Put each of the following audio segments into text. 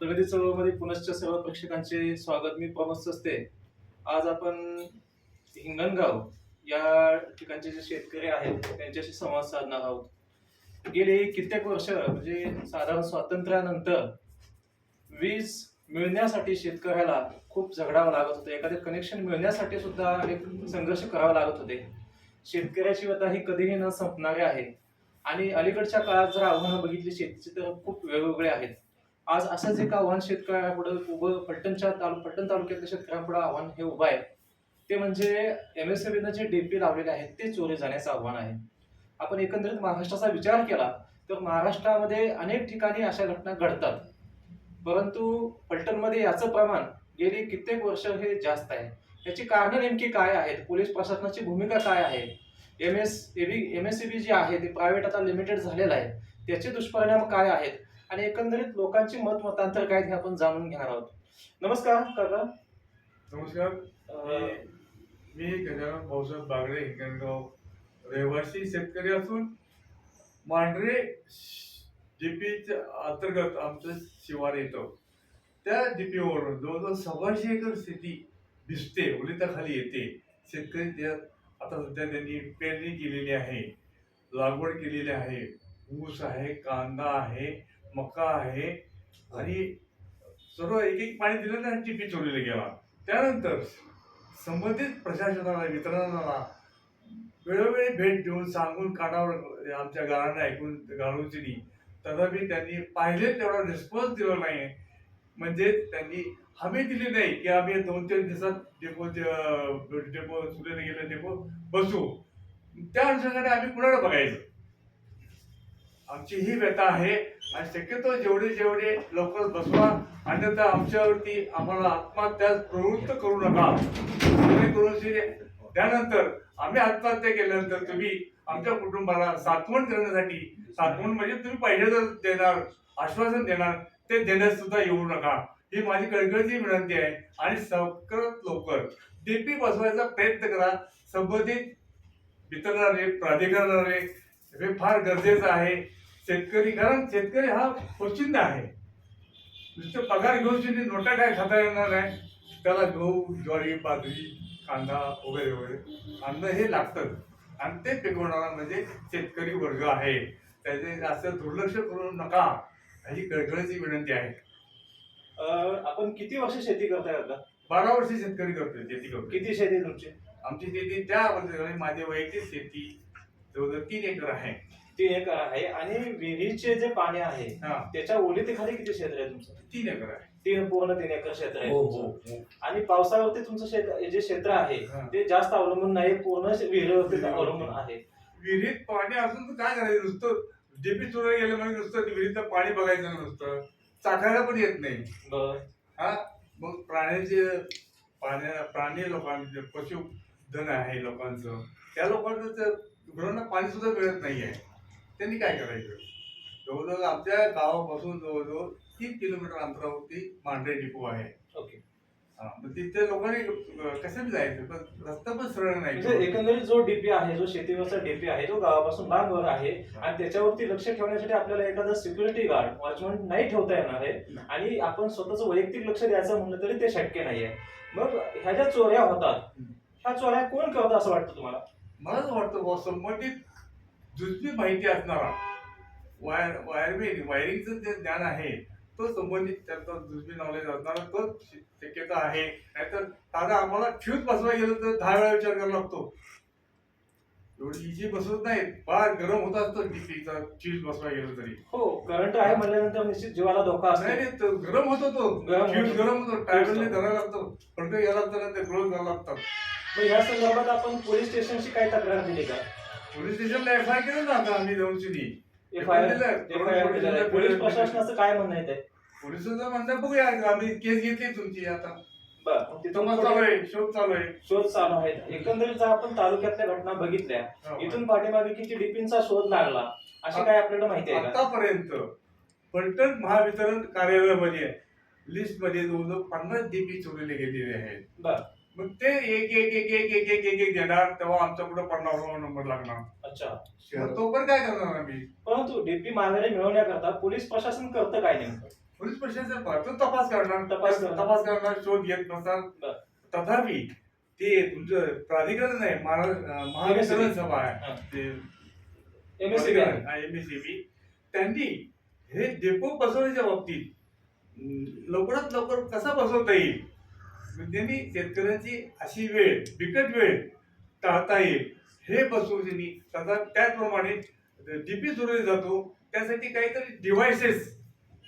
प्रगती चळवळमध्ये पुनश्च सर्व प्रेक्षकांचे स्वागत. मी प्रमोद सस्ते. आज आपण हिंगणगाव या ठिकाणचे जे शेतकरी आहेत त्यांच्याशी संवाद साधणार आहोत. गेले कित्येक वर्ष म्हणजे साधारण स्वातंत्र्यानंतर वीज मिळण्यासाठी शेतकऱ्याला खूप झगडावं लागत होतं. एखादे कनेक्शन मिळण्यासाठी सुद्धा एक संघर्ष करावा लागत होते. शेतकऱ्याची व्यथा ही कधीही न संपणारी आहे. आणि अलीकडच्या काळात जर आव्हानं बघितली शेतीची तर खूप वेगवेगळे आहेत. आज असंच एक आव्हान शेतकऱ्यापुढे उभं फलटणच्या तालु फलटण तालुक्यातल्या शेतकऱ्यापुढं आव्हान हे उभं आहे. ते म्हणजे एम एस जे डीपी लावलेले आहेत ते चोरी जाण्याचं आव्हान आहे. आपण एकंदरीत महाराष्ट्राचा विचार केला तर महाराष्ट्रामध्ये अनेक ठिकाणी अशा घटना घडतात. परंतु फलटणमध्ये याचं प्रमाण गेली कित्येक वर्ष हे जास्त आहे. याची कारणं नेमकी काय आहेत? पोलीस प्रशासनाची भूमिका काय आहे? M S E B M S C B जे आहे ते प्रायव्हेट आता लिमिटेड झालेलं आहे. त्याचे दुष्परिणाम काय आहेत? आणि एकंदरीत लोकांची मत मतांतर काय हे आपण जाणून घेणार आहोत. नमस्कार काका. नमस्कार. अं, मी गजानन भाऊसाहेब बागडे हिंगणगाव रहिवासी शेतकरी असून मांढरे डीपीच्या अंतर्गत आमचं शिवार येतं. त्या डीपीवरून जवळजवळ सव्वाशे एकर शेती दिसते ओलिताखाली येते. शेतकरी त्यात आता सध्या त्यांनी पेरणी केलेली आहे लागवड केलेली आहे. ऊस आहे कांदा आहे मका आहे. आणि सर्व एक एक पाणी दिलं ना टिपी चोरीला गेला. त्यानंतर संबंधित प्रशासनाला वितरणाला वेळोवेळी भेट देऊन सांगून कानावर आमच्या गाळाने ऐकून गाळूची तथापि त्यांनी पाहिले तेवढा रिस्पॉन्स दिला नाही. म्हणजे त्यांनी हमी दिली नाही की आम्ही दोन तीन दिवसात डेपो डेपो सुरेने गेले डेपो बसू. त्या अनुषंगाने आम्ही कुणाला बघायचं? आमची ही व्यथा आहे आणि शक्यतो जेवढे जेवढे लवकर बसवा अन्यथा आमच्यावरती आम्हाला आत्महत्या प्रवृत्त करू नका. जेणेकरून त्यानंतर आम्ही आत्महत्या केल्यानंतर तुम्ही आमच्या कुटुंबाला सातवण करण्यासाठी सातवण म्हणजे तुम्ही पैसे जर देणार आश्वासन देणार ते देण्यास सुद्धा येऊ नका. ही माझी कळकळीची विनंती आहे. आणि लवकरात लवकर. डीपी बसवायचा प्रयत्न करा. संबंधित वितरणारे प्राधिकरणारे हे फार गरजेचं आहे. शेतकरी कारण शेतकरी हा पोशिंदा आहे. नुसतं पगार घेऊन शेती नोटा काय खाता येणार नाही. त्याला गहू ज्वारी बाजरी कांदा वगैरे वगैरे अन्न हे लागतं. आणि ते पिकवणारा म्हणजे शेतकरी वर्ग आहे. त्याचे असं दुर्लक्ष करू नका ही कळकळीची विनंती आहे. आपण किती वर्ष शेती करताय आता? बारा वर्ष शेतकरी करतोय शेती करतो किती शेती आहे तुमची? आमची शेती त्या वर्षी माझी वैयक्तिक शेती जवळजवळ तीन एकर आहे. तीन एकर आहे आणि विहिरीचे जे पाणी आहे हा. त्याच्या ओलीतेखाली किती क्षेत्र आहे तुमचं? तीन एकर आहे. तीन पूर्ण तीन एकर क्षेत्र आहे हो तुमचं. हो. हो आणि पावसावरती तुमचं शेत जे क्षेत्र आहे हा. ते जास्त अवलंबून नाही पूर्ण विहिरीवरती. अवलंबून आहे. विहिरीत पाणी असून तर काय करायचं? नुसतं जेपी चोरायला गेलं म्हणजे नुसतं ते विहिरीचं पाणी बघायचं नुसतं चाकायला पण येत नाही. बरं. हा? मग प्राण्याचे पाण्या प्राणी लोकांचे पशुधन आहे लोकांचं. त्या लोकांचं तर गुरांना पाणी सुद्धा मिळत नाही आहे त्यांनी काय करायचं? जवळजवळ आमच्या गावापासून जवळजवळ तीन किलोमीटर अंतरावरती मांढरे डिपो आहे. ओके. हा, तिथे लोकांनी अं, कशाने जायचं पण रस्ता पण सरळ म्हणजे नाही एकंदरीत जो डीपी आहे जो शेतीवरचा डीपी आहे तो गावापासून लांबवर आहे आणि त्याच्यावरती लक्ष ठेवण्यासाठी आपल्याला एखादा सिक्युरिटी गार्ड वॉचमन नाही ठेवता येणार आहे. आणि आपण स्वतःच वैयक्तिक लक्ष द्यायचं म्हणलं तरी ते शक्य नाहीये मग ह्या ज्या चोऱ्या होतात ह्या चोऱ्या कोण करतं असं वाटतं तुम्हाला? मला असं वाटतं संबंधित जुजबी माहिती असणारा वायर वायरमेन वायरिंगचं जे ज्ञान आहे तो संबंधित त्याचा जुजबी नॉलेज असणारा तोच शक्यता आहे. नाहीतर दादा आम्हाला फ्यूज बसवायला गेलं तर दहा वेळा विचार करावा लागतो. एवढी इझी बसवत नाही फार गरम होत असतो डीपीचा फ्यूज बसवायला गेलं तरी. हो करंट आहे म्हणल्यानंतर निश्चित जीवाला धोका नाही असतो. नाही, तो गरम होतो तो. गरम फ्यूज होतो. गरम होतो टायरने धरायला लागतो. फडकं घ्यायला लागतं ना ते क्लोज करायला लागतात. मग ह्या संदर्भात आपण पोलीस स्टेशनची काय तक्रार दिली का? पोलीस स्टेशनला एफ आय केलं ना आता आम्ही जाऊन एफ आय आर आहे. पोलीस प्रशासनाचं काय म्हणणं आहे ते? पोलिसांचं म्हणणं बघूया आम्ही केस घेतली तुमची आता. तिथून चालू आहे शोध चालू आहे. शोध चालू आहेत एकंदरीत आपण तालुक्यातल्या घटना बघितल्या हो. इथून पाठीमागे किती डीपींचा शोध लागला अशी काय आपल्याला माहिती आहे आतापर्यंत फलटण महावितरण कार्यालयामध्ये लिस्टमध्ये जवळजवळ पन्नास डीपी चोरीले गेलेले आहेत. बर. मग ते एक एक एक एक एक एक एक एक देणार तेव्हा आमचा पुढे पन्नास नंबर लागणार. अच्छा. मग तो पण काय करणार आम्ही? परंतु डीपी माघारी मिळवण्याकरता पोलीस प्रशासन करतं काय नेमकं? पोलीस प्रशासन तो तपास करणार. तपास करणार. तपास करणार शोध घेत बर. तथापि ते तुमचं प्राधिकरण आहे महारा- अं, महावितरण सभा हा. आहे ते आहे एमएससीबी त्यांनी हे डेपो बसवण्याच्या बाबतीत अं, लवकरात लवकर कसा बसवता येईल? म्हणजे त्यांनी शेतकऱ्यांची अशी वेळ बिकट वेळ टाळता येईल. हे बसवू त्यांनी तसा त्याचप्रमाणे डीपी जोडले जातो. त्यासाठी काहीतरी डिव्हायसेस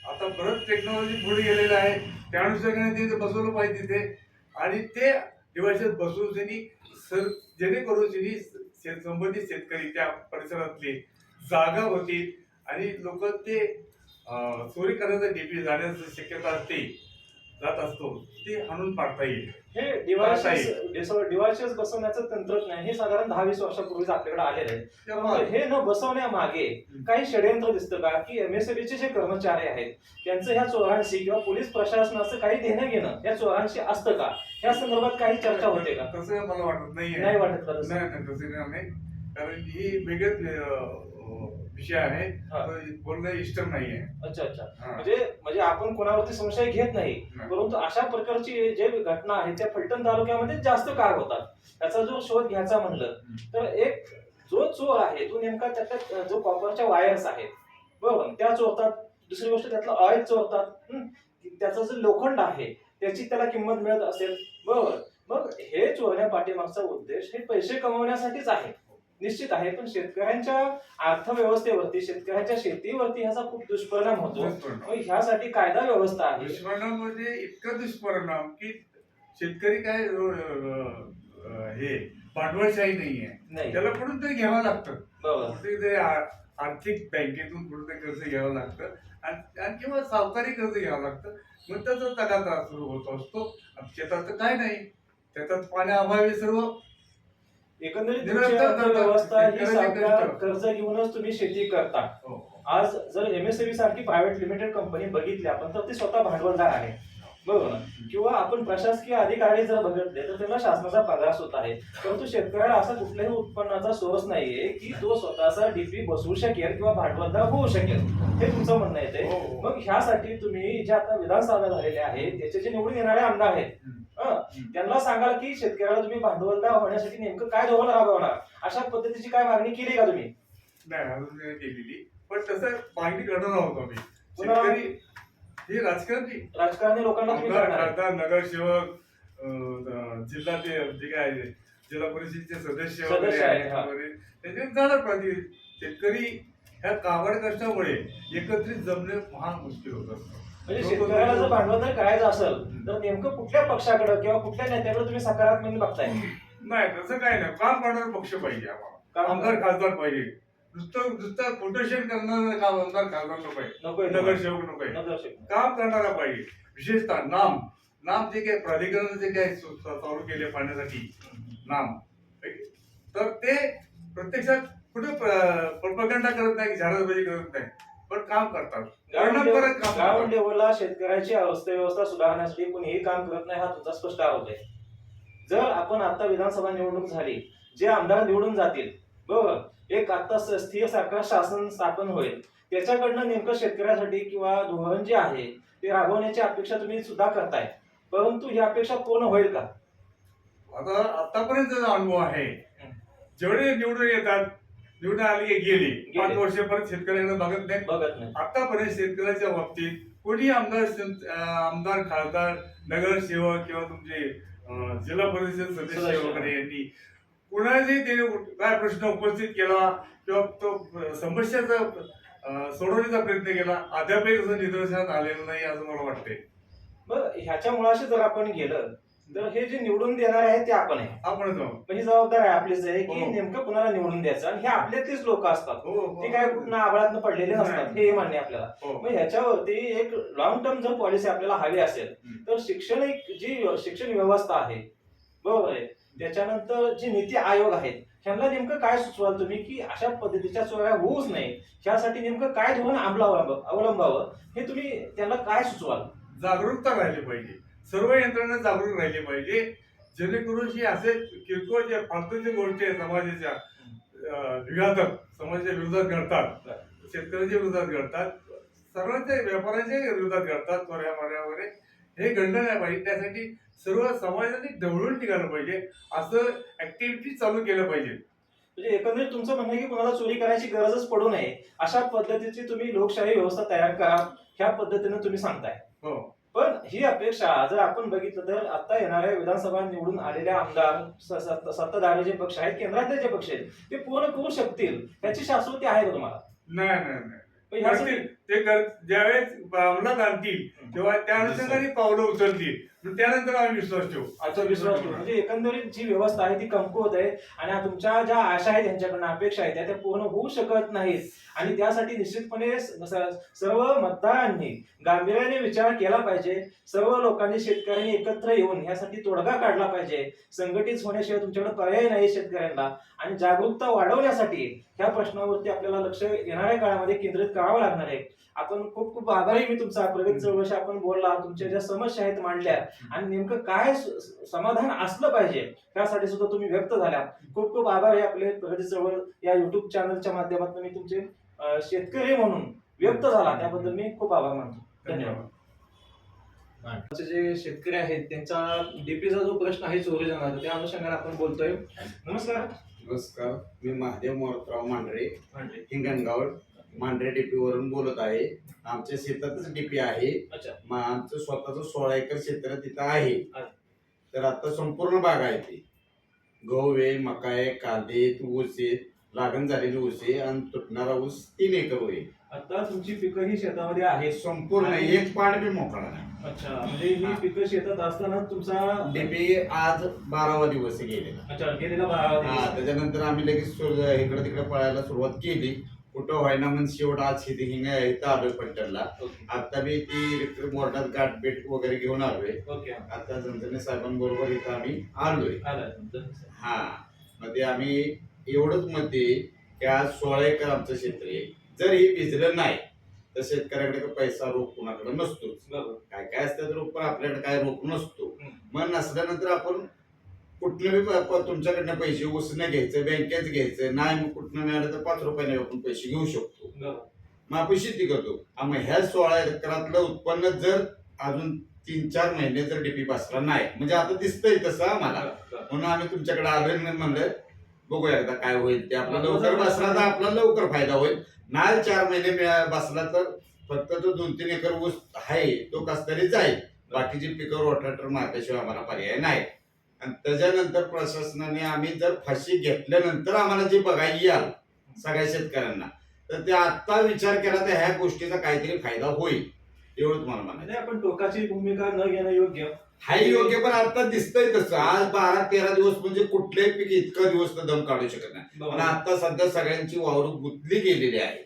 आता बरंच टेक्नॉलॉजी पुढे गेलेलं आहे. त्या अनुषंगाने ते बसवलं पाहिजे तिथे. आणि ते डिव्हायसेस बसून त्यांनी सर जेणेकरून त्यांनी शेत संबंधित शेतकरी त्या परिसरातली जागा होतील आणि लोक ते चोरी करण्याचा डीपी जाण्याची शक्यता असते. जात असतो ते आणून पाडता येईल. हे डिव्हायसेस डिव्हायसेस बसवण्याचं तंत्रज्ञान हे साधारण दहा वीस वर्षापूर्वीच आपल्याकडे आलेलं आहे. त्यामुळे हे न बसवण्यामागे काही षडयंत्र दिसतं का? की एमएसएबीचे जे कर्मचारी आहेत त्यांचं ह्या चोरांशी किंवा पोलीस प्रशासनाचं काही देणं घेणं या चोरांशी असतं का? या संदर्भात काही चर्चा होते का? तसं मला वाटत नाही नाही वाटत का तसं? नाही कारण ही वेगळेच अं, विषय आहे. हा. तो बोलणं इष्ट नाही आहे अच्छा अच्छा. हा. म्हणजे म्हणजे आपण कोणावरती संशय घेत नाही. नाही. परंतु अशा प्रकारची जे घटना आहेत त्या फलटण तालुक्यामध्ये जास्त काळ होतात. त्याचा जो शोध घ्यायचा म्हणलं तर एक जो चोर आहे तो नेमका त्याच्यात जो कॉपरच्या वायर्स आहेत. बरोबर? त्या चोरतात. दुसरी गोष्ट त्यातलं ऑइल चोरतात. हं? त्याचं जे लोखंड आहे त्याची त्याला किंमत मिळत असेल. बरोबर? मग हे चोरण्या पाठीमागचा उद्देश हे पैसे कमवण्यासाठीच आहे. निश्चित आहे. पण शेतकऱ्यांच्या अर्थव्यवस्थेवरती शेतकऱ्यांच्या शेतीवरती ह्याचा खूप दुष्परिणाम होतो. दुष्परिणाम. मग ह्यासाठी कायदा व्यवस्था आहे. दुष्परिणाम म्हणजे इतका दुष्परिणाम की शेतकरी काय अं, अं, हे भांडवलशाही नाहीये. नाही. त्याला कुठून तरी घ्यावं लागतं. बरोबर. आ- आर्थिक बँकेतून कुठेतरी कर्ज घ्यावं लागतं. आणि आणि किंवा सावकारी कर्ज घ्यावं लागतं. मग त्याचा तगादा सुरू होत असतो. आणि शेतात तर काय नाही. शेतात पाण्याअभावी सर्व एकंदरीत तुमची अर्थव्यवस्था ही सावकार. कर्ज घेऊनच तुम्ही शेती करता. आज जर एमएसएबी सारखी प्रायव्हेट लिमिटेड कंपनी बघितली आपण तर ती स्वतः भांडवलदार आहे. बरोबर? ना? किंवा आपण प्रशासकीय अधिकारी जर बघितले तर त्यांना शासनाचा पगार सुद्धा आहे. परंतु शेतकऱ्याला असा कुठल्याही उत्पन्नाचा सोर्स नाहीये की तो स्वतःचा डीपी बसवू शकेल किंवा भांडवलदार होऊ शकेल. हे तुमचं म्हणणं येते हो, हो. मग ह्यासाठी तुम्ही जे आता विधानसभा झालेले आहेत त्याचे जे निवडून येणारे आमदार आहेत हं, त्यांना सांगाल की शेतकऱ्याला तुम्ही भांडवलदार होण्यासाठी नेमकं काय धोरण राबवणार? अशा पद्धतीची काय मागणी केली का तुम्ही? नाही अजून नाही केलेली. पण तसं मागणी करणार आहोत आम्ही. शेतकरी हे राजकारणी राजकारणी लोकांना तुम्ही आमदार खासदार नगरसेवक अं, जिल्हा ते जे काय आहे, जिल्हा परिषदेचे सदस्य सदस्य वगैरे आहेत, आहेत हा. वगैरे त्याच्यात जाणार पाहिजे शेतकरी ह्या काबाड कष्टामुळे एकत्रित जमणे महान मुश्किल होत असतं. म्हणजे शेतकऱ्याला जर भांडवलदार करायचं असेल तर नेमकं कुठल्या पक्षाकडे किंवा कुठल्या नेत्याकडे तुम्ही सकारात्मक बघताय? नाही तसं काय नाही. काम करणारा पक्ष पाहिजे आम्हाला. आमदार खासदार पाहिजे. नुसतं नुसतं कोटेशन करणारा काम आमदार खासदार नको आहे. नगरसेवक नको आहे. काम करणारा पाहिजे. विशेषतः नाम. नाम जे काही प्राधिकरण जे काही चालू केले पाहण्यासाठी नाम. तर ते प्रत्यक्षात कुठे प्रोपगंडा करत नाही झाडाबाजी करत नाही. पण काम करतात. ग्राउंड लेवलला शेतकऱ्याची अवस्था व्यवस्था सुधारण्यासाठी कोणीही काम करत नाही हा तुमचा स्पष्ट आरोप आहे. जर आपण आता विधानसभा निवडणूक झाली जे आमदार निवडून जातील बरोबर एक आता स्थिर सरकार शासन स्थापन होईल. त्याच्याकडनं नेमकं शेतकऱ्यासाठी किंवा धोरण जे आहे ते राबवण्याची अपेक्षा तुम्ही सुद्धा करताय. परंतु ही अपेक्षा पूर्ण होईल का? आता आतापर्यंत जो अनुभव आहे. जेवढे निवडून येतात निवडून आले गेले. पाच वर्ष परत शेतकऱ्याकडे बघत नाही. बघत नाही. आतापर्यंत शेतकऱ्याच्या बाबतीत कोणी आमदार आमदार खासदार नगरसेवक किंवा तुमचे जिल्हा परिषद सदस्य. वगैरे यांनी कुणाचाही त्याने काय प्रश्न उपस्थित केला किंवा तो समस्याचा सोडवण्याचा प्रयत्न केला अद्यापही तसं निदर्शनात आलेलं नाही असं मला वाटतंय. मग ह्याच्या मुळाशी जर आपण गेलं तर हे जे निवडून देणारे आहेत ते आपण आहे. आपण जाऊ पण ही जबाबदारी आपलीच आहे की हो. नेमकं कुणाला निवडून द्यायचं? आणि हे आपल्यातलीच लोक असतात. हो हो. ते काय कुठं आबाळात पडलेले नसतात. हे मान्य आहे आपल्याला. हो. मग ह्याच्यावरती एक लॉंग टर्म जर पॉलिसी आपल्याला हवी असेल हम्म. तर शैक्षणिक जी शिक्षण व्यवस्था आहे बरोबर आहे? त्याच्यानंतर जे नीती आयोग आहेत ह्यांना नेमकं काय सुचवाल तुम्ही की अशा पद्धतीच्या चोऱ्या होऊच नाही ह्यासाठी नेमकं काय धोरण अवलंबावं अवलंबावं? हे तुम्ही त्यांना काय सुचवाल? जागरूकता राहिली पाहिजे. सर्व यंत्रणा जागरूक राहिली पाहिजे. जेणेकरून ही असे किरकोळ जे फालतूच्या गोष्टी आहेत समाजाच्या विघातक समाजाच्या विरोधात घडतात. शेतकऱ्याच्या विरोधात घडतात. सर्वांच्या व्यापाऱ्यांच्या विरोधात करतात चोऱ्या माऱ्या वगैरे हे घडलं नाही पाहिजे. त्यासाठी सर्व समाजाने ढवळून निघालं पाहिजे. असं ऍक्टिव्हिटी चालू केलं पाहिजे. म्हणजे एकंदरीत तुमचं म्हणणं की कोणाला चोरी करायची गरजच पडू नये. अशा पद्धतीची तुम्ही लोकशाही व्यवस्था तयार करा. ह्या पद्धतीने तुम्ही सांगताय. हो. पण ही अपेक्षा जर आपण बघितलं तर आता येणाऱ्या विधानसभा निवडून आलेल्या आमदार सत्ताधारी जे पक्ष आहेत केंद्रातले जे पक्ष आहेत ते पूर्ण करू शकतील. त्याची शाश्वती आहे का तुम्हाला? नाही नाही नाही. ते कर ज्यावेळेस अंमलात आणतील तेव्हा त्या अनुषंगाने पावलं उचलतील. त्यानंतर आम्ही विश्वास ठेवू. आजचा विश्वास ठेवू. म्हणजे एकंदरीत जी व्यवस्था आहे ती कमकुवत आहे आणि हा तुमच्या ज्या आशा आहेत त्यांच्याकडनं अपेक्षा आहेत त्या त्या पूर्ण होऊ शकत नाहीत. आणि त्यासाठी निश्चितपणे स- स- सर्व मतदारांनी गांभीर्याने विचार केला पाहिजे. सर्व लोकांनी शेतकऱ्यांनी एकत्र येऊन यासाठी तोडगा काढला पाहिजे. संघटित होण्याशिवाय तुमच्याकडे पर्याय नाही शेतकऱ्यांना. आणि जागरूकता वाढवण्यासाठी ह्या प्रश्नावरती आपल्याला लक्ष येणाऱ्या काळामध्ये केंद्रित करावं लागणार आहे. आपण खूप खूप आभारी मी तुमचा. प्रगत चळवळशी आपण बोलला. तुमच्या ज्या समस्या आहेत मांडल्या आणि नेमकं काय समाधान असलं पाहिजे त्यासाठी सुद्धा तुम्ही व्यक्त झाल्या. खूप खूप आभार आहे आपले प्रगती चळवळ या युट्यूब चॅनलच्या माध्यमातून मी तुमचे शेतकरी म्हणून व्यक्त झाला. त्याबद्दल मी खूप आभार मानतो. धन्यवाद. आमचे जे शेतकरी आहेत त्यांचा डीपीचा जो प्रश्न आहे चोरी जाणार त्या अनुषंगाने आपण बोलतोय. नमस्कार. नमस्कार. मी महादेव मोरतराव मांढरे. हिंगणगाव. मांढरे डीपी वरून बोलत आहे. आमच्या शेतातच डीपी आहे. अच्छा. आमचं स्वतःच सोळा एकर क्षेत्र तिथं आहे. आहे. तर आता संपूर्ण बाग आहे ती. गहू आहे मका आहे कांदे ऊस आहे लागण झालेली ऊस आहे आणि तुटणारा ऊस तीन एकर होईल. आता तुमची पिकं ही शेतामध्ये आहेत. संपूर्ण एक पाड बी मोकळा नाही. अच्छा म्हणजे ही पिकं शेतात असताना तुमचा डीपी आज बारावा दिवस गेलेला. अच्छा गेलेला त्याच्यानंतर आम्ही लगेच इकडे तिकडे पळायला सुरुवात केली. कुठं व्हायना म्हणून शेवट आज शेती हिंग इथं आलोय पंटरला आता मी ती मोटार गाठभेट वगैरे घेऊन आलोय. आता झणझणे साहेबांबरोबर इथं आम्ही आलोय. हा. मग ते आम्ही एवढंच मध्ये की आज सोळा एकर आमचं क्षेत्र आहे. जर हे भिजलं नाही तर शेतकऱ्याकडे पैसा रोख कुणाकडे बरोबर. काय काय असतं रोख पण आपल्याकडे काय रोख नसतो. मग नसल्यानंतर आपण कुठनं बी तुमच्याकडनं पैसे उसनं घ्यायचं बँकेच घ्यायचं नाही मग कुठनं मिळालं तर पाच रुपयाने आपण पैसे घेऊ शकतो. मग आपण शेती करतो. मग ह्या सोळा एकरातलं उत्पन्न जर अजून तीन चार महिने जर डीपी बसला नाही म्हणजे आता दिसतंय तसं आम्हाला. म्हणून आम्ही तुमच्याकडे आणि म्हणलं बघूया एकदा काय होईल ते. आपला लवकर बसला तर आपला लवकर फायदा होईल. नाही चार महिने बसला तर फक्त तो दोन तीन एकर ऊस आहे तो कस तरी जाईल बाकीची पिकं रोटाटर मारल्याशिवाय आम्हाला पर्याय नाही. आणि त्याच्यानंतर प्रशासनाने आम्ही जर फाशी घेतल्यानंतर आम्हाला जे बघायला याल सगळ्या शेतकऱ्यांना तर ते आता विचार केला तर ह्या गोष्टीचा काहीतरी फायदा होईल एवढंच मला म्हणायचं. आपण टोकाची भूमिका न घेणं योग्य. हाय योग्य पण आता दिसतंय तसं. आज बारा तेरा दिवस म्हणजे कुठल्याही पीक इतका दिवस तर दम काढू शकत नाही. पण. आता सध्या सगळ्यांची वावरूक गुंतली गेलेली आहे.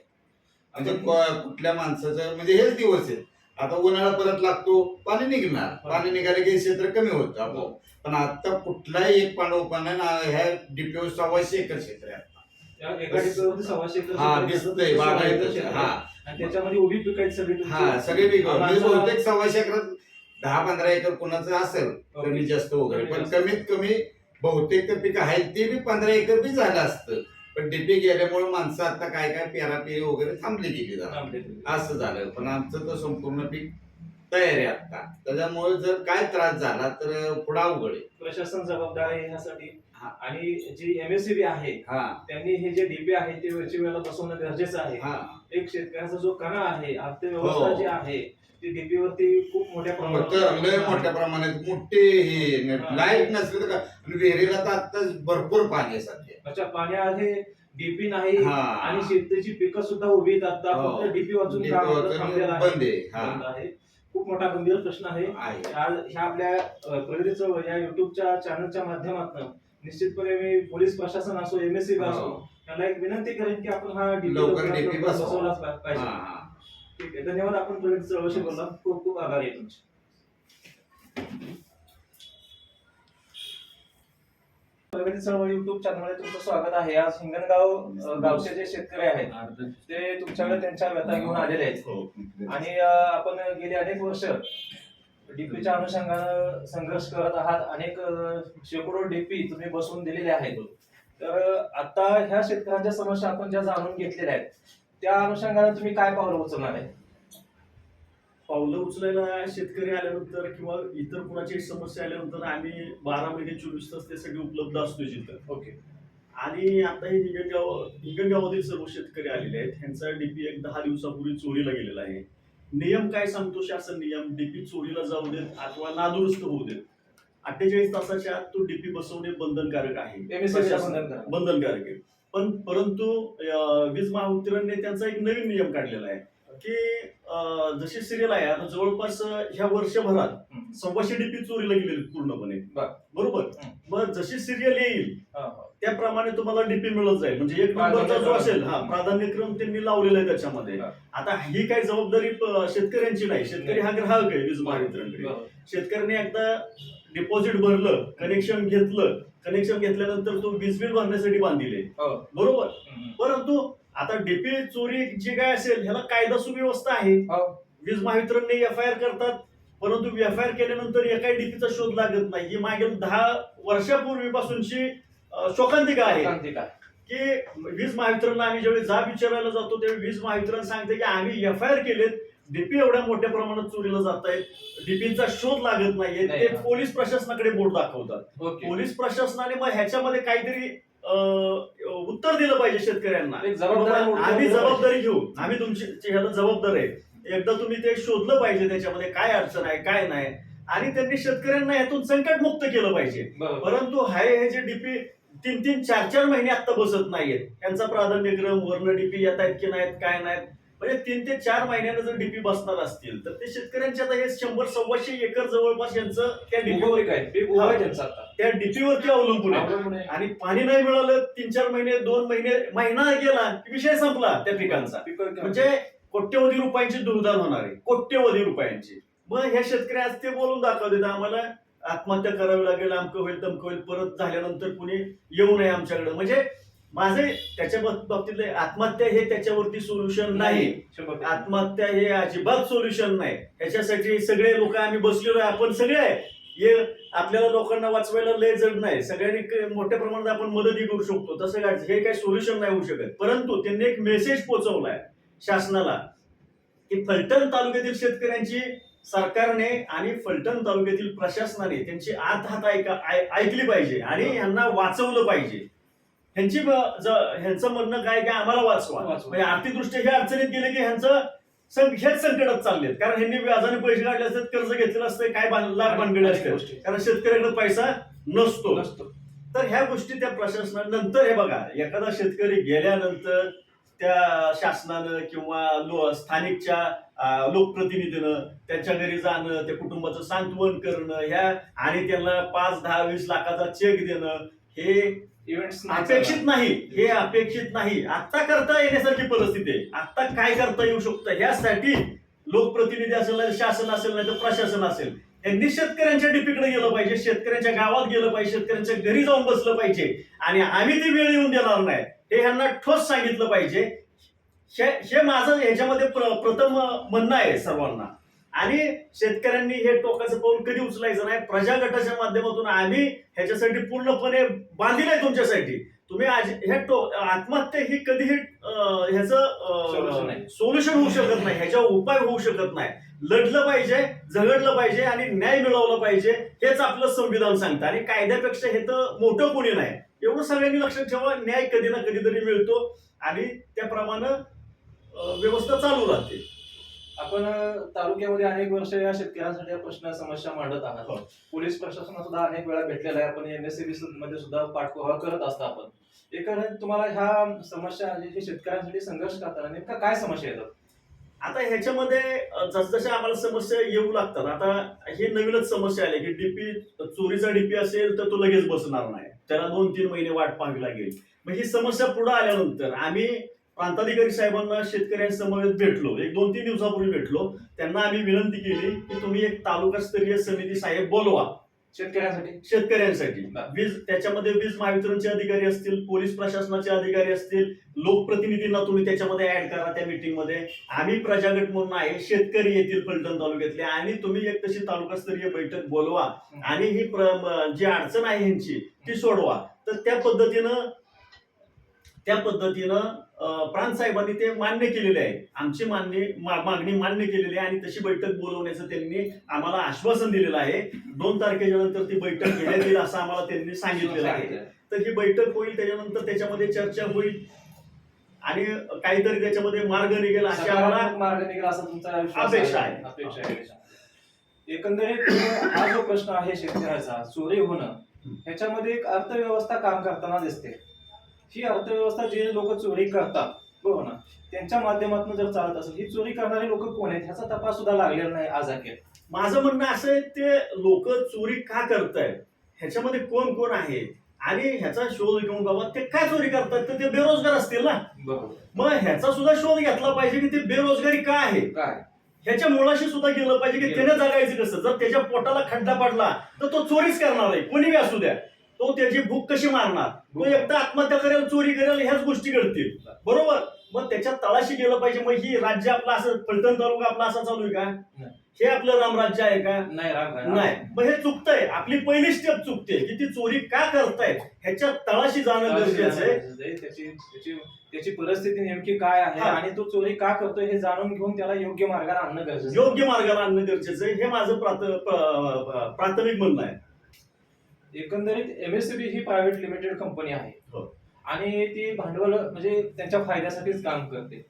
म्हणजे कुठल्या माणसाचं म्हणजे हेच दिवस आहेत. आता उन्हाळा परत लागतो पाणी निघणार पाणी निघाले की क्षेत्र कमी होतं आपोआप. पण आता कुठलाही एक पाणी नाही. ह्या डीपीओ सव्वाशे एकर क्षेत्र आहे एकर हा दिसतंय. हा त्याच्यामध्ये उभी पिकं आहेत सगळी. हा पीक बहुतेक सव्वाशे एकरात दहा पंधरा एकर कुणाचं असेल ओके. कमी जास्त वगैरे पण. कमीत कमी बहुतेक तर पीक आहेत ते बी पंधरा एकर बी झालं असतं पण डीपी गेल्यामुळे माणसं आता काय काय पेरापेरी वगैरे थांबली गेली जरा. असं झालं. पण आमचं तर संपूर्ण पीक तयार आहे आता. त्याच्यामुळे जर काय त्रास झाला तर पुढे अवघड आहे. प्रशासन जबाबदार आहे ह्यासाठी. आणि जी एमएससीबी आहे हा. त्यांनी हे जे डीपी आहे ते वेळच्या वेळेला बसवणं गरजेचं आहे. हा. एक शेतकऱ्याचा जो कणा आहे अर्थव्यवस्था हो. जी आहे ती डीपी वरती खूप मोठ्या लय मोठ्या प्रमाणात मोठे हे. लाइट नसले तर विहिरीला तर आता भरपूर पाणी आहे सध्या. अच्छा पाणी आहे डीपी नाही हा. आणि शेतीची पिकं सुद्धा उभी आहेत आता. हो. फक्त डीपी वाचून DP काम वाचून थांबलेलं आहे. बंद आहे. हा. बंद आहे. खूप मोठा गंभीर प्रश्न आहे. आहे. आज ह्या आपल्या अ, प्रगती चळवळ या युट्यूबच्या चॅनलच्या माध्यमातून निश्चितपणे मी पोलीस प्रशासन असो एमएससी असो हो. त्याला एक विनंती करेन की आपण हा DP लवकर लवकरात DP लवकर बसवा. बसवलाच पा- हा पाहिजे. हा ठीक आहे. धन्यवाद आपण प्रगती चळवळशी बोलला खूप खूप आभार आहे तुमचे. युट्यूब चॅनलमध्ये तुमचं स्वागत आहे. आज हिंगणगाव गावचे जे शेतकरी आहेत ते तुमच्याकडे त्यांच्या व्यथा घेऊन आलेले आहेत. आणि अ, आपण गेली अनेक वर्ष डीपीच्या अनुषंगानं संघर्ष करत आहात. अनेक शेकडो डीपी तुम्ही बसवून दिलेले आहेत. तर आता ह्या शेतकऱ्यांच्या समस्या आपण ज्या जाणून घेतलेल्या आहेत त्या अनुषंगानं तुम्ही काय पावलं उचलणार आहे पावलं उचलायला शेतकरी आल्यानंतर किंवा इतर कुणाची समस्या आल्यानंतर आम्ही बारा महिने चोवीस तास त्यासाठी उपलब्ध असतो जिथं. ओके. आणि आता हे हिंगणगाव हिंगणगावातील सर्व शेतकरी आलेले आहेत. ह्यांचा डीपी एक दहा दिवसापूर्वी चोरीला गेलेला आहे. नियम काय सांगतो शासन नियम? डीपी चोरीला जाऊ देत अथवा नादुरुस्त होऊ देत. अठ्ठेचाळीस तासाच्या आत तो डीपी बसवणे बंधनकारक आहे. बंधनकारक. आहे. पण परंतु वीज महावितरणने त्यांचा एक नवीन नियम काढलेला आहे. की जशी सिरियल आहे आता जवळपास ह्या वर्षभरात. सव्वाशे डीपी चोरीला गेलेले पूर्णपणे बर. बरोबर. मग जशी सिरियल येईल. त्याप्रमाणे तुम्हाला डीपी मिळत जाईल म्हणजे एक नंबरचा जो. असेल हा प्राधान्यक्रम त्यांनी लावलेला आहे त्याच्यामध्ये. आता ही काही जबाबदारी शेतकऱ्यांची नाही शेतकरी हा ग्राहक आहे वीज महावितरणकडे. शेतकऱ्याने एकदा डिपॉझिट भरलं कनेक्शन घेतलं कनेक्शन घेतल्यानंतर तो वीज बिल भरण्यासाठी बांधिले हो. बरोबर. परंतु आता डीपी चोरी जे काय असेल ह्याला कायदा सुव्यवस्था आहे हो. वीज महावितरणने एफ आय आर करतात परंतु एफ आय आर केल्यानंतर एकाही डीपीचा शोध लागत नाही ही मागील दहा वर्षापूर्वीपासूनची शोकांतिका आहे. की वीज महावितरणला आम्ही ज्यावेळी जाब विचारायला जातो त्यावेळी वीज महावितरण सांगते की आम्ही एफ आय आर केलेत डीपी एवढ्या मोठ्या प्रमाणात चोरीला जात आहेत डीपीचा शोध लागत नाहीये नाही. ते पोलीस प्रशासनाकडे बोट दाखवतात. पोलीस प्रशासनाने मग ह्याच्यामध्ये काहीतरी उत्तर दिलं पाहिजे शेतकऱ्यांना. आम्ही जबाबदारी घेऊ. आम्ही तुमची ह्याला जबाबदार आहे. एकदा तुम्ही ते शोधलं पाहिजे त्याच्यामध्ये काय अडचण आहे काय नाही. आणि त्यांनी शेतकऱ्यांना यातून संकटमुक्त केलं पाहिजे. परंतु हाय हे जे डीपी तीन तीन चार चार महिने आता बसत नाहीयेत. यांचा प्राधान्यक्रम वर्ण डीपी येत आहेत की नाहीत काय नाहीत म्हणजे तीन ते चार महिन्यानं जर डीपी बसणार असतील तर ते शेतकऱ्यांचे आता हे शंभर सव्वाशे एकर जवळपास यांचं त्या डीपीवर आहे पीक उभं आहे त्यांचं आता. त्या डीपीवरती अवलंबून आहे. आणि पाणी नाही मिळालं तीन चार महिने दोन महिने महिना गेला की विषय संपला त्या पिकांचा. पिकं- म्हणजे कोट्यवधी रुपयांची दुर्दान होणार आहे. कोट्यवधी रुपयांची. मग ह्या शेतकऱ्यास ते बोलून दाखवते आम्हाला आत्महत्या करावी लागेल अमकं होईल तमकं होईल परत झाल्यानंतर कुणी येऊ नये आमच्याकडे. म्हणजे माझे त्याच्या बाब- बाबतीतले आत्महत्या हे त्याच्यावरती सोल्युशन नाही. आत्महत्या हे अजिबात सोल्युशन नाही. ह्याच्यासाठी सगळे लोक आम्ही बसलेलो आहे. आपण सगळे हे आपल्याला लोकांना वाचवायला लय जड नाही. सगळ्यांनी मोठ्या प्रमाणात आपण मदतही करू शकतो. तसं काय हे काही सोल्युशन नाही होऊ शकत. परंतु त्यांनी एक मेसेज पोहोचवलाय शासनाला की फलटण तालुक्यातील शेतकऱ्यांची सरकारने आणि फलटण तालुक्यातील प्रशासनाने त्यांची आत हात ऐका ऐकली पाहिजे आणि यांना वाचवलं पाहिजे. ह्यांची ह्यांचं म्हणणं काय की आम्हाला वाचवा. म्हणजे आर्थिकदृष्ट्या हे अडचणीत गेले की ह्यांचं हेच संकटात चाललेत कारण ह्यांनी व्याजाने पैसे काढले असतात कर्ज घेतलेलं असतं काय लाभ असतात गोष्टी. कारण शेतकऱ्याकडे पैसा नसतो नसतो. तर ह्या गोष्टी त्या प्रशासनानंतर हे बघा एखादा शेतकरी गेल्यानंतर त्या शासनानं किंवा लो स्थानिकच्या लोकप्रतिनिधीनं त्यांच्या घरी जाणं त्या कुटुंबाचं सांत्वन करणं ह्या आणि त्यांना पाच दहा वीस लाखाचा चेक देणं हे इव्हेंट्स अपेक्षित नाही. हे अपेक्षित नाही. आता करता येण्यासारखी परिस्थिती आहे. आता काय करता येऊ शकतं? ह्यासाठी लोकप्रतिनिधी असेल शासन असेल नाही तर प्रशासन असेल. यांनी शेतकऱ्यांच्या डीपीकडे गेलं पाहिजे. शेतकऱ्यांच्या गावात गेलं पाहिजे. शेतकऱ्यांच्या घरी जाऊन बसलं पाहिजे. आणि आम्ही ती वेळ येऊन देणार नाही. हे ह्यांना ठोस सांगितलं पाहिजे. हे माझं ह्याच्यामध्ये प्र- प्रथम म्हणणं आहे सर्वांना. आणि शेतकऱ्यांनी हे टोकाचं पाऊल कधी उचलायचं नाही? प्रजा गटाच्या माध्यमातून आम्ही ह्याच्यासाठी पूर्णपणे बांधील आहे तुमच्यासाठी. तुम्ही आज ह्या टो आत्महत्या ही कधीही ह्याचं नाही. सोल्युशन होऊ शकत नाही. ह्याच्यावर उपाय होऊ शकत नाही. लढलं पाहिजे झगडलं पाहिजे आणि न्याय मिळवलं पाहिजे हेच आपलं संविधान सांगतं. आणि कायद्यापेक्षा हे तर मोठं कोणी नाही. एवढं सगळ्यांनी लक्षात ठेवा न्याय कधी ना कधीतरी मिळतो. आणि त्याप्रमाणे व्यवस्था चालू राहते. आपण तालुक्यामध्ये अनेक वर्ष या शेतकऱ्यांसाठी या प्रश्न समस्या मांडत आहात. हो. पोलीस प्रशासनात सुद्धा अनेक वेळा भेटलेला आहे. आपण एनएससीबी मध्ये सुद्धा पाठपुरावा करत असतो आपण. एकंदरीत तुम्हाला ह्या समस्या शेतकऱ्यांसाठी संघर्ष करताना नेमका काय समस्या येतात? आता ह्याच्यामध्ये जसजशा आम्हाला समस्या येऊ लागतात आता हे नवीनच समस्या आली की डीपी चोरीचा डीपी असेल तर तो लगेच बसणार नाही. त्याला दोन तीन महिने वाट पाहावी लागेल. मग ही समस्या पुढे आल्यानंतर आम्ही प्रांताधिकारी साहेबांना शेतकऱ्यांसमवेत भेटलो. एक दोन तीन दिवसापूर्वी भेटलो. त्यांना आम्ही विनंती केली की तुम्ही एक तालुकास्तरीय समिती साहेब बोलवा. शेतकऱ्यांसाठी? शेतकऱ्यांसाठी. वीज त्याच्यामध्ये वीज महावितरणचे अधिकारी असतील पोलीस प्रशासनाचे अधिकारी असतील लोकप्रतिनिधींना तुम्ही त्याच्यामध्ये ऍड करा त्या मीटिंगमध्ये. आम्ही प्रजागट म्हणून आहे शेतकरी येतील फलटण तालुक्यातले. आणि तुम्ही एक तशी तालुकास्तरीय बैठक बोलवा. आणि ही जी अडचण आहे ह्यांची ती सोडवा. तर त्या पद्धतीनं त्या पद्धतीनं अं, प्रांत साहेबांनी ते मान्य केलेले आहे. आमची मान्य मागणी मान्य केलेली आहे आणि तशी बैठक बोलवण्याचं त्यांनी आम्हाला आश्वासन दिलेलं आहे. दोन तारखेच्या नंतर ती बैठक घेण्यात येईल असं आम्हाला त्यांनी सांगितलेलं आहे. तर ही बैठक होईल त्याच्यानंतर त्याच्यामध्ये चर्चा होईल आणि काहीतरी त्याच्यामध्ये मार्ग निघेल अशी आम्हाला मार्ग निघाला असा तुमचा विश्वास अपेक्षा आहे. अपेक्षा आहे. एकंदरीत हा जो प्रश्न आहे शेतकऱ्याचा चोरी होणं ह्याच्यामध्ये एक अर्थव्यवस्था काम करताना दिसते. ही अर्थव्यवस्था जे लोक चोरी करतात बरोबर ना? त्यांच्या माध्यमातून जर चालत असेल ही चोरी करणारे लोक कोण आहेत? ह्याचा तपास सुद्धा लागलेला नाही आज अखेर. माझं म्हणणं असं आहे ते लोक चोरी का करतायत? ह्याच्यामध्ये कोण कोण आहे? आणि ह्याचा शोध घेऊन बाबा ते काय चोरी करतायत? तर ते बेरोजगार असतील ना? मग ह्याचा सुद्धा शोध घेतला पाहिजे की ते बेरोजगारी का आहे? काय? ह्याच्या मुळाशी सुद्धा गेलं पाहिजे की. त्याने जगायचं कसं? जर त्याच्या पोटाला खड्डा पडला तर तो चोरीच करणार आहे. कोणी बी असू द्या. तो त्याची भूक कशी मारणार? तो एकटा आत्महत्या करेल चोरी करेल ह्याच गोष्टी घडतील. बरोबर? मग त्याच्या तळाशी गेलं पाहिजे. मग ही राज्य आपलं असं फलटण तालुका आपला असा चालू आहे का. हे आपलं रामराज्य आहे का? नाही राम नाही. मग हे चुकतंय. आपली पहिली स्टेप चुकते. की ती चोरी का करतायत ह्याच्या तळाशी जाणं गरजेचं आहे. त्याची त्याची परिस्थिती नेमकी काय आहे. आणि तो चोरी का करतोय हे जाणून घेऊन त्याला योग्य मार्गाने आणणं गरजेचं. योग्य मार्गाला आणणं गरजेचं आहे. हे माझं प्राथमिक म्हणणं आहे. एकंदरीत एमएससीबी ही प्रायव्हेट लिमिटेड कंपनी आहे हो. आणि ती भांडवल म्हणजे त्यांच्या फायद्यासाठीच काम करते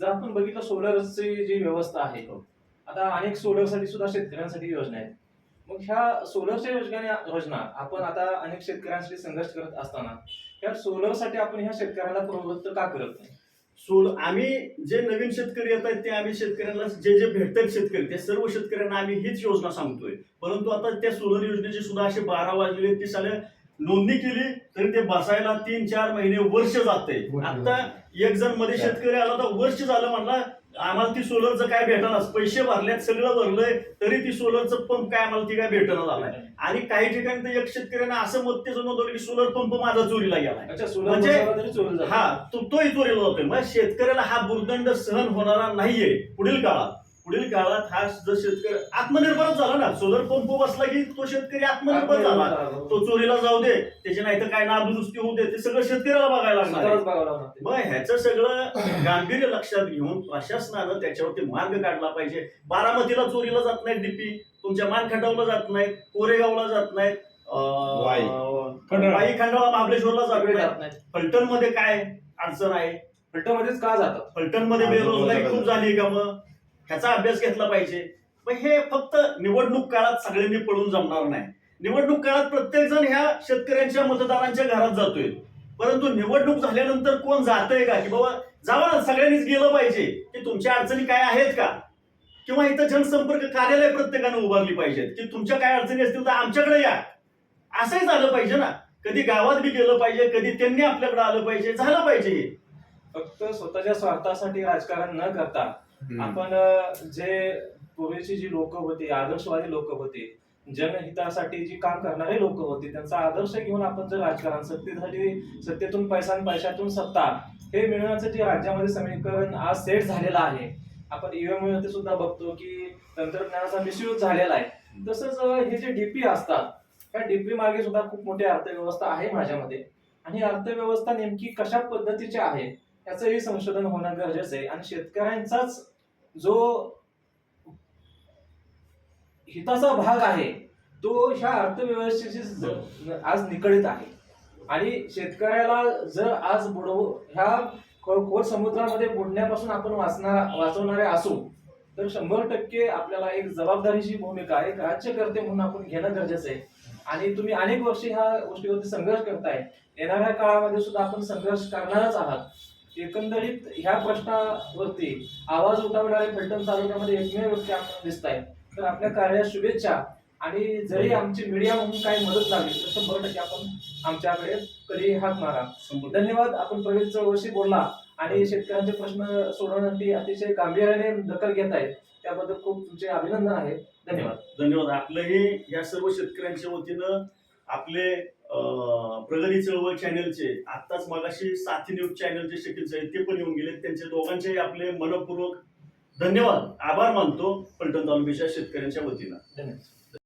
जर आपण बघितलं सोलरची जी व्यवस्था आहे हो. आता अनेक सोलरसाठी सुद्धा शेतकऱ्यांसाठी योजना आहेत मग ह्या सोलरच्या योजना योजना आपण आता अनेक शेतकऱ्यांसाठी संघर्ष करत असताना ह्या सोलरसाठी आपण ह्या शेतकऱ्यांना प्रवृत्त का करत नाही सोल आम्ही जे नवीन शेतकरी येत आहेत ते आम्ही शेतकऱ्यांना जे जे भेटतात शेतकरी ते सर्व शेतकऱ्यांना आम्ही हीच योजना सांगतोय. परंतु आता त्या सोलर योजनेचे सुद्धा असे बारा वाजलेले ती साले नोंदणी केली तरी ते बसायला तीन चार महिने वर्ष जाते आता एक जणमध्ये शेतकरी आला तर वर्ष झालं म्हणला आम्हाला ती सोलरचं काय भेटणार पैसे भरल्यात सगळं भरलंय तरी ती सोलरचं पंप काय आम्हाला ती काय भेटणार झालाय? आणि काही ठिकाणी तर एक शेतकऱ्यांना असं मत त्याचं नोंदवलं की सोलर पंप माझा चोरीला गेलाय. म्हणजे-. हा तो तोही चोरीला जातोय. मग शेतकऱ्याला हा भूर्दंड सहन होणारा नाहीये पुढील काळात. पुढील काळात हा जर शेतकरी आत्मनिर्भरच झाला ना सोलर पंप बसला की तो शेतकरी आत्मनिर्भर झाला. तो चोरीला जाऊ दे त्याची नाही तर काय नादुरुस्ती होऊ दे ते सगळं शेतकऱ्याला बघायला लागणार. मग ह्याचं सगळं गांभीर्य लक्षात घेऊन प्रशासनानं त्याच्यावरती मार्ग काढला पाहिजे. बारामतीला चोरीला जात नाहीत डीपी तुमच्या मानखटावला जात नाहीत कोरेगावला जात नाहीत वाई. खंडाळा. महाबळेश्वरला जात नाहीत. फलटणमध्ये काय अडचण आहे? फलटणमध्येच का जातात? फलटणमध्ये बेरोजगारी. खूप झाली का मग? ह्याचा अभ्यास घेतला पाहिजे. मग हे फक्त निवडणूक काळात सगळ्यांनी पळून जमणार नाही. निवडणूक काळात प्रत्येक जण ह्या शेतकऱ्यांच्या मतदारांच्या घरात जातोय. परंतु निवडणूक झाल्यानंतर कोण जातंय का? की बाबा जावा ना सगळ्यांनीच गेलं पाहिजे. की तुमच्या अडचणी काय आहेत का? किंवा इथं जनसंपर्क कार्यालय प्रत्येकानं उभारली पाहिजेत. की तुमच्या काय अडचणी असतील तर आमच्याकडे या. असंही झालं पाहिजे ना. कधी गावात बी गेलं पाहिजे कधी त्यांनी आपल्याकडे आलं पाहिजे झालं पाहिजे फक्त स्वतःच्या स्वार्थासाठी राजकारण न करता आपण जे पूर्वीची जी लोक होती आदर्शवादी लोक होती जनहितासाठी जी काम करणारे लोक होते त्यांचा आदर्श घेऊन आपण जर राजकारण सत्तेसाठी सत्तेतून पैसा पैशातून सत्ता हे मिळवण्याचं जे राज्यामध्ये समीकरण आज सेट झालेलं आहे. आपण ईव्हीएम सुद्धा बघतो की तंत्रज्ञानाचा मिसयूज झालेला आहे. तसंच हे जे डीपी असतात त्या डीपी मागे सुद्धा खूप मोठी अर्थव्यवस्था आहे माझ्यामध्ये. आणि अर्थव्यवस्था नेमकी कशा पद्धतीची आहे? याचंही संशोधन होणं गरजेचं आहे. आणि शेतकऱ्यांचाच जो हिताचा भाग आहे तो ह्या अर्थव्यवस्थेशी आज निकडीत आहे. आणि शेतकऱ्याला जर आज बुडवू ह्या खोल समुद्रामध्ये बुडण्यापासून आपण वाचणार वाचवणारे असू तर शंभर टक्के आपल्याला एक जबाबदारीची भूमिका एक राज्यकर्ते म्हणून आपण घेणं गरजेचं आहे. आणि तुम्ही अनेक वर्षी ह्या गोष्टीवरती संघर्ष करताय. येणाऱ्या काळामध्ये सुद्धा आपण संघर्ष करणारच आहात. एकंदरीत ह्या प्रश्नावरती आवाज उठवणारे फलटण तालुक्यामध्ये एकमेव व्यक्ती आपल्याला दिसत आहेत तर आपल्या कार्यास शुभेच्छा. आणि जरी आमची मीडिया म्हणून काही मदत लागली तर शंभर टक्के आपण आमच्याकडे कधी हात मारा. धन्यवाद. आपण प्रवीण चळवळशी बोलला. आणि शेतकऱ्यांचे प्रश्न सोडवण्यासाठी अतिशय गांभीर्याने दखल घेत आहेत. त्याबद्दल खूप तुमचे अभिनंदन आहे. धन्यवाद. धन्यवाद. आपलंही या सर्व शेतकऱ्यांच्या वतीनं आपले प्रगती चळवळ चॅनलचे आत्ताच मगाशी साथी न्यूज चॅनलचे शकील आहेत ते पण येऊन गेले. त्यांचे दोघांचे आपले मनपूर्वक धन्यवाद. आभार मानतो पलटण तालुक्याच्या शेतकऱ्यांच्या वतीनं. धन्यवाद.